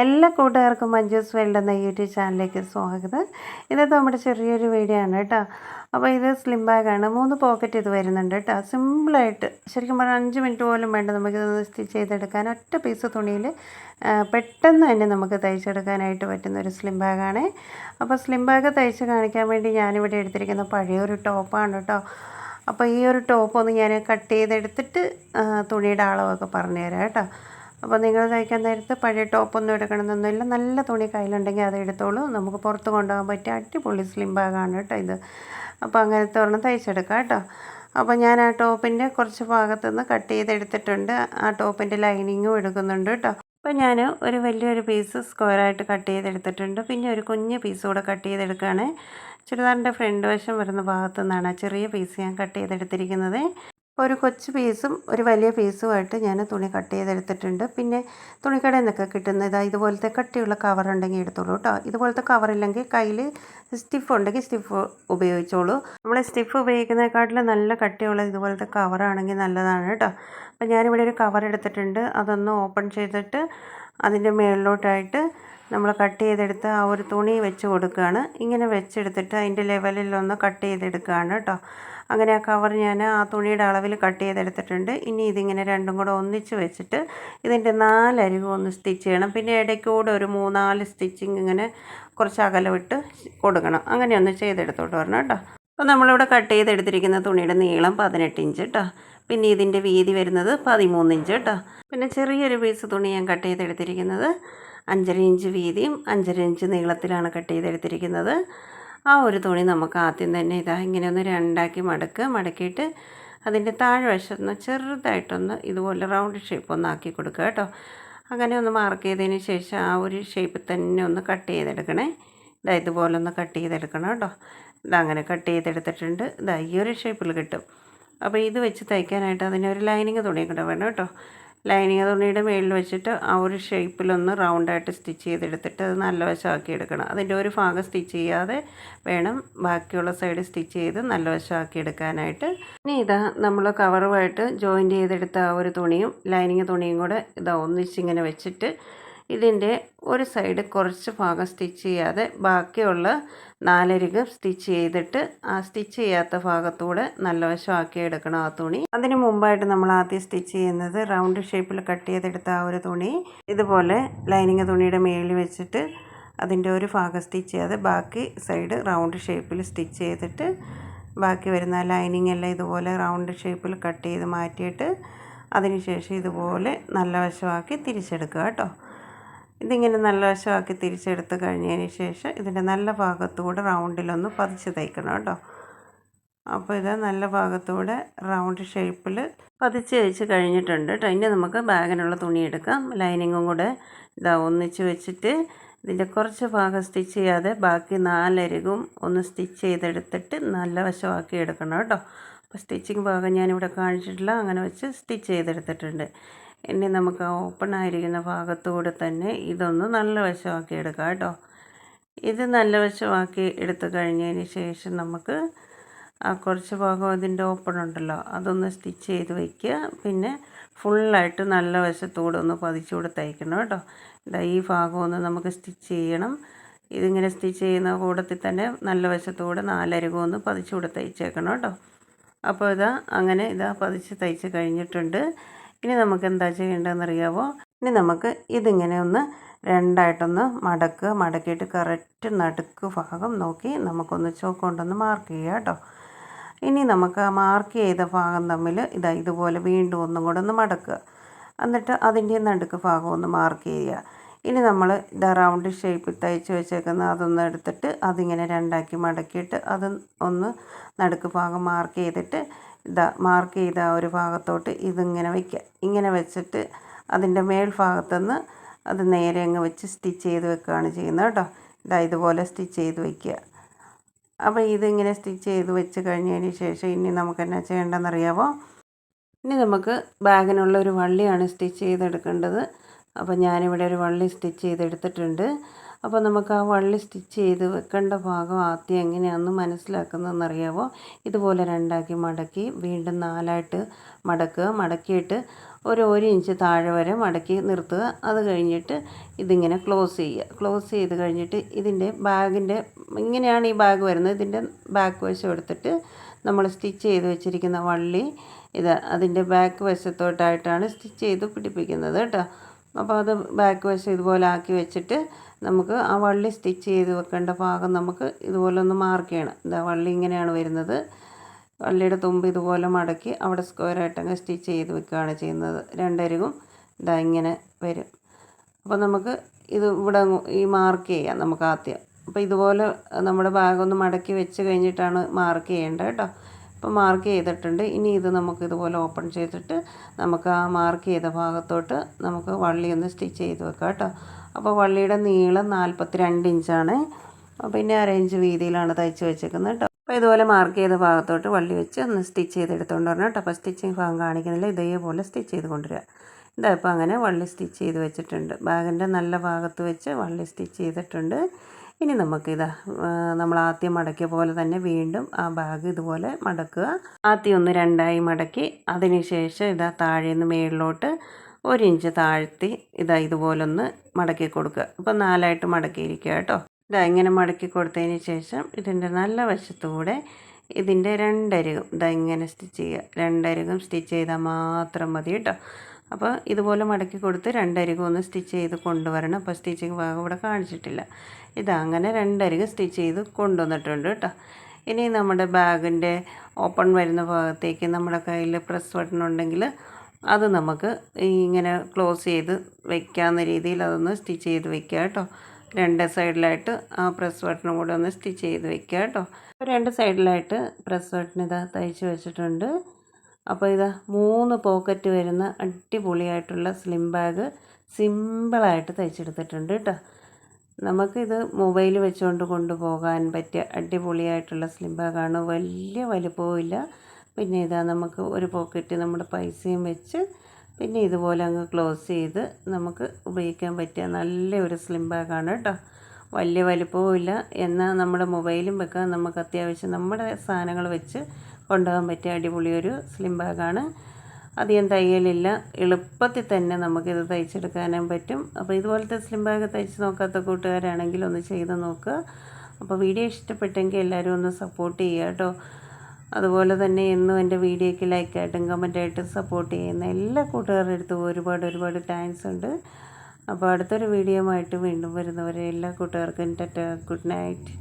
എല്ലാ കൂട്ടുകാർക്കും മഞ്ജൂസ് വേൾഡ് എന്ന യൂട്യൂബ് ചാനലിലേക്ക് സ്വാഗതം. ഇന്നത്തെ നമ്മുടെ ചെറിയൊരു വീഡിയോ ആണ് കേട്ടോ. അപ്പോൾ ഇത് സ്ലിം ബാഗാണ് മൂന്ന് പോക്കറ്റ് ഇത് വരുന്നുണ്ട് കേട്ടോ. സിമ്പിളായിട്ട് ശരിക്കും പറഞ്ഞാൽ അഞ്ച് മിനിറ്റ് പോലും വേണ്ട നമുക്ക് സ്റ്റിച്ച് ചെയ്തെടുക്കാൻ. ഒറ്റ പീസ് തുണിയിൽ പെട്ടെന്ന് തന്നെ നമുക്ക് തയ്ച്ചെടുക്കാനായിട്ട് പറ്റുന്ന ഒരു സ്ലിം ബാഗാണ് അപ്പോൾ സ്ലിം ബാഗ് തയ്ച്ച് കാണിക്കാൻ വേണ്ടി ഞാനിവിടെ എടുത്തിരിക്കുന്ന പഴയൊരു ടോപ്പാണ് കേട്ടോ. അപ്പോൾ ഈ ഒരു ടോപ്പ് ഒന്ന് ഞാൻ കട്ട് ചെയ്തെടുത്തിട്ട് തുണിയുടെ അളവൊക്കെ പറഞ്ഞു തരാം കേട്ടോ. അപ്പോൾ നിങ്ങൾ തയ്ക്കാൻ നേരത്ത് പഴയ ടോപ്പൊന്നും എടുക്കണമെന്നൊന്നുമില്ല. നല്ല തുണി കയ്യിലുണ്ടെങ്കിൽ അത് എടുത്തോളൂ. നമുക്ക് പുറത്ത് കൊണ്ടുപോകാൻ പറ്റിയ അടിപൊളി സ്ലിം ബാഗാണ് കേട്ടോ ഇത്. അപ്പോൾ അങ്ങനത്തെ ഒരെണ്ണം തയ്ച്ചെടുക്കാം കേട്ടോ. അപ്പോൾ ഞാൻ ആ ടോപ്പിന്റെ കുറച്ച് ഭാഗത്തുനിന്ന് കട്ട് ചെയ്തെടുത്തിട്ടുണ്ട്. ആ ടോപ്പിന്റെ ലൈനിങ്ങും എടുക്കുന്നുണ്ട് കേട്ടോ. അപ്പോൾ ഞാൻ ഒരു വലിയൊരു പീസ് സ്ക്വയറായിട്ട് കട്ട് ചെയ്തെടുത്തിട്ടുണ്ട്. പിന്നെ ഒരു കുഞ്ഞ് പീസ് കൂടെ കട്ട് ചെയ്തെടുക്കുകയാണ്. ചുരിദാറിന്റെ ഫ്രണ്ട് വശം വരുന്ന ഭാഗത്തു നിന്നാണ് ചെറിയ പീസ് ഞാൻ കട്ട് ചെയ്തെടുത്തിരിക്കുന്നത്. ഒരു കൊച്ചു പീസും ഒരു വലിയ പീസുമായിട്ട് ഞാൻ തുണി കട്ട് ചെയ്തെടുത്തിട്ടുണ്ട്. പിന്നെ തുണിക്കടയിൽ നിന്നൊക്കെ കിട്ടുന്ന ഇതാ ഇതുപോലത്തെ കട്ടിയുള്ള കവർ ഉണ്ടെങ്കിൽ എടുത്തോളൂ കേട്ടോ. ഇതുപോലത്തെ കവർ ഇല്ലെങ്കിൽ കയ്യിൽ സ്റ്റിഫ് ഉണ്ടെങ്കിൽ സ്റ്റിഫ് ഉപയോഗിച്ചോളൂ. നമ്മൾ സ്റ്റിഫ് ഉപയോഗിക്കുന്നതിനെക്കാട്ടിലും നല്ല കട്ടിയുള്ള ഇതുപോലത്തെ കവറാണെങ്കിൽ നല്ലതാണ് കേട്ടോ. അപ്പോൾ ഞാനിവിടെ ഒരു കവർ എടുത്തിട്ടുണ്ട്. അതൊന്ന് ഓപ്പൺ ചെയ്തിട്ട് അതിന്റെ മുകളിലോട്ടായിട്ട് നമ്മൾ കട്ട് ചെയ്തെടുത്ത ആ ഒരു തുണി വെച്ച് കൊടുക്കുകയാണ്. ഇങ്ങനെ വെച്ചെടുത്തിട്ട് അതിന്റെ ലെവലിലൊന്ന് കട്ട് ചെയ്തെടുക്കുകയാണ് കേട്ടോ. അങ്ങനെ ആ കവർ ഞാൻ ആ തുണിയുടെ അളവിൽ കട്ട് ചെയ്തെടുത്തിട്ടുണ്ട്. ഇനി ഇതിങ്ങനെ രണ്ടും കൂടെ ഒന്നിച്ച് വെച്ചിട്ട് ഇതിന്റെ നാലരികും ഒന്ന് സ്റ്റിച്ച് ചെയ്യണം. പിന്നെ ഇടയ്ക്കൂടെ ഒരു മൂന്നാൽ സ്റ്റിച്ചിങ് ഇങ്ങനെ കുറച്ച് അകലം ഇട്ട് കൊടുക്കണം. അങ്ങനെ ഒന്ന് ചെയ്തെടുത്തോട്ട് വരണം കേട്ടോ. അപ്പോൾ നമ്മളിവിടെ കട്ട് ചെയ്തെടുത്തിരിക്കുന്ന തുണിയുടെ നീളം പതിനെട്ട് ഇഞ്ച് കേട്ടോ. പിന്നെ ഇതിന്റെ വീതി വരുന്നത് പതിമൂന്ന് ഇഞ്ച് കേട്ടോ. പിന്നെ ചെറിയൊരു പീസ് തുണി ഞാൻ കട്ട് ചെയ്തെടുത്തിരിക്കുന്നത് അഞ്ചര ഇഞ്ച് വീതിയും അഞ്ചര ഇഞ്ച് നീളത്തിലാണ് കട്ട് ചെയ്തെടുത്തിരിക്കുന്നത്. ആ ഒരു തുണി നമുക്ക് ആദ്യം തന്നെ ഇതാ ഇങ്ങനെ ഒന്ന് രണ്ടാക്കി മടക്കുക. മടക്കിയിട്ട് അതിന്റെ താഴ്വശത്ത് ചെറുതായിട്ടൊന്ന് ഇതുപോലെ റൗണ്ട് ഷേപ്പ് ഒന്ന് ആക്കി കൊടുക്കുക കേട്ടോ. അങ്ങനെ ഒന്ന് മാർക്ക് ചെയ്തതിന് ശേഷം ആ ഒരു ഷേപ്പ് തന്നെ ഒന്ന് കട്ട് ചെയ്തെടുക്കണേ. ഇതാ ഇതുപോലെ ഒന്ന് കട്ട് ചെയ്തെടുക്കണം കേട്ടോ. ഇതാ അങ്ങനെ കട്ട് ചെയ്തെടുത്തിട്ടുണ്ട്. ഇതാ ഈ ഒരു ഷേപ്പിൽ കിട്ടും. അപ്പോൾ ഇത് വെച്ച് തയ്ക്കാനായിട്ട് അതിനൊരു ലൈനിങ് തുണിയും കൂടെ വേണം കേട്ടോ. ലൈനിങ് തുണിയുടെ മുകളിൽ വെച്ചിട്ട് ആ ഒരു ഷേപ്പിലൊന്ന് റൗണ്ടായിട്ട് സ്റ്റിച്ച് ചെയ്തെടുത്തിട്ട് അത് നല്ല വശമാക്കി എടുക്കണം. അതിന്റെ ഒരു ഭാഗം സ്റ്റിച്ച് ചെയ്യാതെ വേണം ബാക്കിയുള്ള സൈഡ് സ്റ്റിച്ച് ചെയ്ത് നല്ല വശമാക്കി എടുക്കാനായിട്ട്. ഇനി ഇതാ നമ്മൾ കവറുമായിട്ട് ജോയിന്റ് ചെയ്തെടുത്ത ആ ഒരു തുണിയും ലൈനിങ് തുണിയും കൂടെ ഇതാ ഒന്നിച്ചിങ്ങനെ വെച്ചിട്ട് ഇതിന്റെ ഒരു സൈഡ് കുറച്ച് ഭാഗം സ്റ്റിച്ച് ചെയ്യാതെ ബാക്കിയുള്ള നാലരികം സ്റ്റിച്ച് ചെയ്തിട്ട് ആ സ്റ്റിച്ച് ചെയ്യാത്ത ഭാഗത്തൂടെ നല്ല വശമാക്കി എടുക്കണം ആ തുണി. അതിന് മുമ്പായിട്ട് നമ്മൾ ആദ്യം സ്റ്റിച്ച് ചെയ്യുന്നത് റൗണ്ട് ഷേപ്പിൽ കട്ട് ചെയ്തെടുത്ത ആ ഒരു തുണി. ഇതുപോലെ ലൈനിങ് തുണിയുടെ മേളിൽ വെച്ചിട്ട് അതിന്റെ ഒരു ഭാഗം സ്റ്റിച്ച് ചെയ്യാതെ ബാക്കി സൈഡ് റൗണ്ട് ഷേപ്പിൽ സ്റ്റിച്ച് ചെയ്തിട്ട് ബാക്കി വരുന്ന ലൈനിങ് എല്ലാം ഇതുപോലെ റൗണ്ട് ഷേപ്പിൽ കട്ട് ചെയ്ത് മാറ്റിയിട്ട് അതിനുശേഷം ഇതുപോലെ നല്ല വശമാക്കി തിരിച്ചെടുക്കുക കേട്ടോ. ഇതിങ്ങനെ നല്ല വശമാക്കി തിരിച്ചെടുത്ത് കഴിഞ്ഞതിന് ശേഷം ഇതിന്റെ നല്ല ഭാഗത്തൂടെ റൗണ്ടിലൊന്ന് പതിച്ച് തയ്ക്കണം കേട്ടോ. അപ്പോൾ ഇത് നല്ല ഭാഗത്തൂടെ റൗണ്ട് ഷേപ്പിൽ പതിച്ച് തയ്ച്ച് കഴിഞ്ഞിട്ടുണ്ട് കേട്ടോ. ഇനി നമുക്ക് ബാഗിനുള്ള തുണി എടുക്കാം. ലൈനിങ്ങും കൂടെ ഇതാ ഒന്നിച്ച് വെച്ചിട്ട് ഇതിന്റെ കുറച്ച് ഭാഗം സ്റ്റിച്ച് ചെയ്യാതെ ബാക്കി നാലരികും ഒന്ന് സ്റ്റിച്ച് ചെയ്തെടുത്തിട്ട് നല്ല വശമാക്കി എടുക്കണം കേട്ടോ. അപ്പോൾ സ്റ്റിച്ചിങ് ഭാഗം ഞാനിവിടെ കാണിച്ചിട്ടില്ല. അങ്ങനെ വെച്ച് സ്റ്റിച്ച് ചെയ്തെടുത്തിട്ടുണ്ട്. ഇനി നമുക്ക് ആ ഓപ്പൺ ആയിരിക്കുന്ന ഭാഗത്തൂടെ തന്നെ ഇതൊന്ന് നല്ല വശമാക്കി എടുക്കാം കേട്ടോ. ഇത് നല്ല വശമാക്കി എടുത്തു കഴിഞ്ഞതിന് ശേഷം നമുക്ക് ആ കുറച്ച് ഭാഗം ഇതിന്റെ ഓപ്പൺ ഉണ്ടല്ലോ അതൊന്ന് സ്റ്റിച്ച് ചെയ്ത് വയ്ക്കുക. പിന്നെ ഫുള്ളായിട്ട് നല്ല വശത്തൂടെ ഒന്ന് പതിച്ചുകൂടെ തയ്ക്കണം കേട്ടോ. ഇതാ ഈ ഭാഗം ഒന്ന് നമുക്ക് സ്റ്റിച്ച് ചെയ്യണം. ഇതിങ്ങനെ സ്റ്റിച്ച് ചെയ്യുന്ന കൂടത്തിൽ തന്നെ നല്ല വശത്തൂടെ നാലരകം ഒന്ന് പതിച്ചുകൂടെ തയ്ച്ചേക്കണം കേട്ടോ. അപ്പോൾ ഇതാ അങ്ങനെ ഇതാ പതിച്ച് തയ്ച്ച് കഴിഞ്ഞിട്ടുണ്ട്. ഇനി നമുക്ക് എന്താ ചെയ്യേണ്ടതെന്ന് അറിയാവോ ഇനി നമുക്ക് ഇതിങ്ങനെ ഒന്ന് രണ്ടായിട്ടൊന്ന് മടക്കുക. മടക്കിയിട്ട് കറക്റ്റ് നടുക്ക് ഭാഗം നോക്കി നമുക്കൊന്ന് ചോക്ക് കൊണ്ടൊന്ന് മാർക്ക് ചെയ്യുക കേട്ടോ. ഇനി നമുക്ക് ആ മാർക്ക് ചെയ്ത ഭാഗം തമ്മിൽ ഇതാ ഇതുപോലെ വീണ്ടും ഒന്നും കൂടെ ഒന്ന് മടക്കുക. എന്നിട്ട് അതിന്റെ നടുക്ക് ഭാഗം ഒന്ന് മാർക്ക് ചെയ്യുക. ഇനി നമ്മൾ ഇതാ റൗണ്ട് ഷേപ്പിൽ തയ്ച്ച് വെച്ചേക്കുന്ന അതൊന്ന് എടുത്തിട്ട് അതിങ്ങനെ രണ്ടാക്കി മടക്കിയിട്ട് അത് ഒന്ന് നടുക്ക് ഭാഗം മാർക്ക് ചെയ്തിട്ട് ഇതാ മാർക്ക് ചെയ്ത ഒരു ഭാഗത്തോട്ട് ഇതിങ്ങനെ വയ്ക്കുക ഇങ്ങനെ വെച്ചിട്ട് അതിന്റെ മേൽഭാഗത്തുനിന്ന് അത് നേരെ അങ്ങ് വെച്ച് സ്റ്റിച്ച് ചെയ്ത് വെക്കുകയാണ് ചെയ്യുന്നത് കേട്ടോ. ഇതാ ഇതുപോലെ സ്റ്റിച്ച് ചെയ്ത് വയ്ക്കുക അപ്പോൾ ഇതിങ്ങനെ സ്റ്റിച്ച് ചെയ്ത് വെച്ച് കഴിഞ്ഞതിന് ശേഷം ഇനി നമുക്ക് എന്നാ ചെയ്യേണ്ടതെന്ന് അറിയാമോ ഇനി നമുക്ക് ബാഗിനുള്ള ഒരു വള്ളിയാണ് സ്റ്റിച്ച് ചെയ്തെടുക്കേണ്ടത്. അപ്പോൾ ഞാനിവിടെ ഒരു വള്ളി സ്റ്റിച്ച് ചെയ്തെടുത്തിട്ടുണ്ട്. അപ്പോൾ നമുക്ക് ആ വള്ളി സ്റ്റിച്ച് ചെയ്ത് വെക്കേണ്ട ഭാഗം ആദ്യം എങ്ങനെയാണെന്ന് മനസ്സിലാക്കുന്നതെന്നറിയാമോ ഇതുപോലെ രണ്ടാക്കി മടക്കി വീണ്ടും നാലായിട്ട് മടക്കുക. മടക്കിയിട്ട് ഒരു ഒരു ഇഞ്ച് താഴെ വരെ മടക്കി നിർത്തുക. അത് കഴിഞ്ഞിട്ട് ഇതിങ്ങനെ ക്ലോസ് ചെയ്യുക. ക്ലോസ് ചെയ്ത് കഴിഞ്ഞിട്ട് ഇതിന്റെ ബാഗിന്റെ ഇങ്ങനെയാണ് ഈ ബാഗ് വരുന്നത്. ഇതിന്റെ ബാക്ക് വശം എടുത്തിട്ട് നമ്മൾ സ്റ്റിച്ച് ചെയ്ത് വെച്ചിരിക്കുന്ന വള്ളി ഇത് അതിന്റെ ബാക്ക് വശത്തോട്ടായിട്ടാണ് സ്റ്റിച്ച് ചെയ്ത് പിടിപ്പിക്കുന്നത് കേട്ടോ. അപ്പോൾ അത് ബാക്ക് വശം ഇതുപോലെ ആക്കി വെച്ചിട്ട് നമുക്ക് ആ വള്ളി സ്റ്റിച്ച് ചെയ്ത് വെക്കേണ്ട ഭാഗം നമുക്ക് ഇതുപോലെ ഒന്ന് മാർക്ക് ചെയ്യണം. ഇതാ വള്ളി ഇങ്ങനെയാണ് വരുന്നത്. വള്ളിയുടെ തുമ്പ് ഇതുപോലെ മടക്കി അവിടെ സ്ക്വയറായിട്ടങ്ങ് സ്റ്റിച്ച് ചെയ്ത് വെക്കുകയാണ് ചെയ്യുന്നത്. രണ്ടരികും ഇതാ ഇങ്ങനെ വരും. അപ്പോൾ നമുക്ക് ഇത് ഇവിടെ ഈ മാർക്ക് ചെയ്യാം നമുക്ക് ആദ്യം. അപ്പോൾ ഇതുപോലെ നമ്മുടെ ഭാഗം ഒന്ന് മടക്കി വെച്ച് കഴിഞ്ഞിട്ടാണ് മാർക്ക് ചെയ്യേണ്ടത് കേട്ടോ. ഇപ്പോൾ മാർക്ക് ചെയ്തിട്ടുണ്ട്. ഇനി ഇത് നമുക്ക് ഇതുപോലെ ഓപ്പൺ ചെയ്തിട്ട് നമുക്ക് ആ മാർക്ക് ചെയ്ത ഭാഗത്തോട്ട് നമുക്ക് വള്ളി ഒന്ന് സ്റ്റിച്ച് ചെയ്ത് വെക്കാം കേട്ടോ. അപ്പോൾ വള്ളിയുടെ നീളം നാൽപ്പത്തി രണ്ട് ഇഞ്ചാണ് പിന്നെ അരയിഞ്ച് വീതിയിലാണ് തയ്ച്ച് വെച്ചേക്കുന്നത് കേട്ടോ. അപ്പോൾ ഇതുപോലെ മാർക്ക് ചെയ്ത ഭാഗത്തോട്ട് വള്ളി വെച്ച് ഒന്ന് സ്റ്റിച്ച് ചെയ്തെടുത്തുകൊണ്ട് വരണം കേട്ടോ. അപ്പോൾ സ്റ്റിച്ചിങ് ഭാഗം കാണിക്കുന്നില്ല. ഇതേപോലെ സ്റ്റിച്ച് ചെയ്ത് കൊണ്ടുവരിക. ഇതാ ഇപ്പോൾ അങ്ങനെ വള്ളി സ്റ്റിച്ച് ചെയ്ത് വെച്ചിട്ടുണ്ട്. ബാഗിന്റെ നല്ല ഭാഗത്ത് വെച്ച് വള്ളി സ്റ്റിച്ച് ചെയ്തിട്ടുണ്ട്. ഇനി നമുക്കിത് നമ്മൾ ആദ്യം മടക്കിയ പോലെ തന്നെ വീണ്ടും ആ ബാഗ് ഇതുപോലെ മടക്കുക. ആദ്യം ഒന്ന് രണ്ടായി മടക്കി അതിനുശേഷം ഇതാ താഴെ നിന്ന് മേളിലോട്ട് ഒരു ഇഞ്ച് താഴ്ത്തി ഇതാ ഇതുപോലെ ഒന്ന് മടക്കി കൊടുക്കുക. അപ്പോൾ നാലായിട്ട് മടക്കിയിരിക്കുക കേട്ടോ. ഇതാ ഇങ്ങനെ മടക്കി കൊടുത്തതിന് ശേഷം ഇതിന്റെ നല്ല വശത്തൂടെ ഇതിന്റെ രണ്ടരികും ഇതാ ഇങ്ങനെ സ്റ്റിച്ച് ചെയ്യുക. രണ്ടരികും സ്റ്റിച്ച് ചെയ്താൽ മാത്രം മതി കേട്ടോ. അപ്പോൾ ഇതുപോലെ മടക്കി കൊടുത്ത് രണ്ടരികും ഒന്ന് സ്റ്റിച്ച് ചെയ്ത് കൊണ്ടുവരണം. അപ്പോൾ സ്റ്റിച്ചിങ് ഭാഗം ഇവിടെ കാണിച്ചിട്ടില്ല. ഇതാ അങ്ങനെ രണ്ടരിക് സ്റ്റിച്ച് ചെയ്ത് കൊണ്ടുവന്നിട്ടുണ്ട് കേട്ടോ. ഇനി നമ്മുടെ ബാഗിന്റെ ഓപ്പൺ വരുന്ന ഭാഗത്തേക്ക് നമ്മുടെ കയ്യിൽ പ്രസ് ബട്ടൺ ഉണ്ടെങ്കിൽ അത് നമുക്ക് ഇങ്ങനെ ക്ലോസ് ചെയ്ത് വെക്കാവുന്ന രീതിയിൽ അതൊന്ന് സ്റ്റിച്ച് ചെയ്ത് വെക്കുക കേട്ടോ. രണ്ട് സൈഡിലായിട്ട് ആ പ്രസ് ബട്ടണും കൂടെ ഒന്ന് സ്റ്റിച്ച് ചെയ്ത് വെക്കുക കേട്ടോ. രണ്ട് സൈഡിലായിട്ട് പ്രസ് ബട്ടൺ ഇതാ തയ്ച്ച് വെച്ചിട്ടുണ്ട്. അപ്പോൾ ഇതാ മൂന്ന് പോക്കറ്റ് വരുന്ന അടിപൊളിയായിട്ടുള്ള സ്ലിം ബാഗ് സിമ്പിളായിട്ട് തയ്ച്ചെടുത്തിട്ടുണ്ട് കേട്ടോ നമുക്കിത് മൊബൈൽ വെച്ചുകൊണ്ട് കൊണ്ടുപോകാൻ പറ്റിയ അടിപൊളിയായിട്ടുള്ള സ്ലിം ബാഗാണ് വലിയ വലിപ്പവും പിന്നെ ഇതാ നമുക്ക് ഒരു പോക്കറ്റ് നമ്മുടെ പൈസയും വെച്ച് പിന്നെ ഇതുപോലെ അങ്ങ് ക്ലോസ് ചെയ്ത് നമുക്ക് ഉപയോഗിക്കാൻ പറ്റിയ നല്ലൊരു സ്ലിം ബാഗാണ് കേട്ടോ വലിയ വലിപ്പവും ഇല്ല. എന്നാൽ നമ്മുടെ മൊബൈലും വെക്കാൻ നമുക്ക് അത്യാവശ്യം നമ്മുടെ സാധനങ്ങൾ വെച്ച് കൊണ്ടുപോകാൻ പറ്റിയ അടിപൊളിയൊരു സ്ലിം ബാഗാണ് അധികം തയ്യലില്ല. എളുപ്പത്തിൽ തന്നെ നമുക്കിത് തയ്ച്ചെടുക്കാനും പറ്റും. അപ്പോൾ ഇതുപോലത്തെ സ്ലിം ബാഗ് തയ്ച്ച് നോക്കാത്ത കൂട്ടുകാരാണെങ്കിൽ ഒന്ന് ചെയ്ത് നോക്കുക അപ്പോൾ വീഡിയോ ഇഷ്ടപ്പെട്ടെങ്കിൽ എല്ലാവരും ഒന്ന് സപ്പോർട്ട് ചെയ്യുക കേട്ടോ. അതുപോലെ തന്നെ എന്നും എന്റെ വീഡിയോയ്ക്ക് ലൈക്കായിട്ടും കമന്റായിട്ടും സപ്പോർട്ട് ചെയ്യുന്ന എല്ലാ കൂട്ടുകാരുടെ അടുത്തും ഒരുപാട് ഒരുപാട് താങ്ക്സ് ഉണ്ട്. അപ്പോൾ അടുത്തൊരു വീഡിയോ ആയിട്ട് വീണ്ടും വരുന്നവരെ എല്ലാ കൂട്ടുകാർക്കും ടാറ്റ ഗുഡ് നൈറ്റ്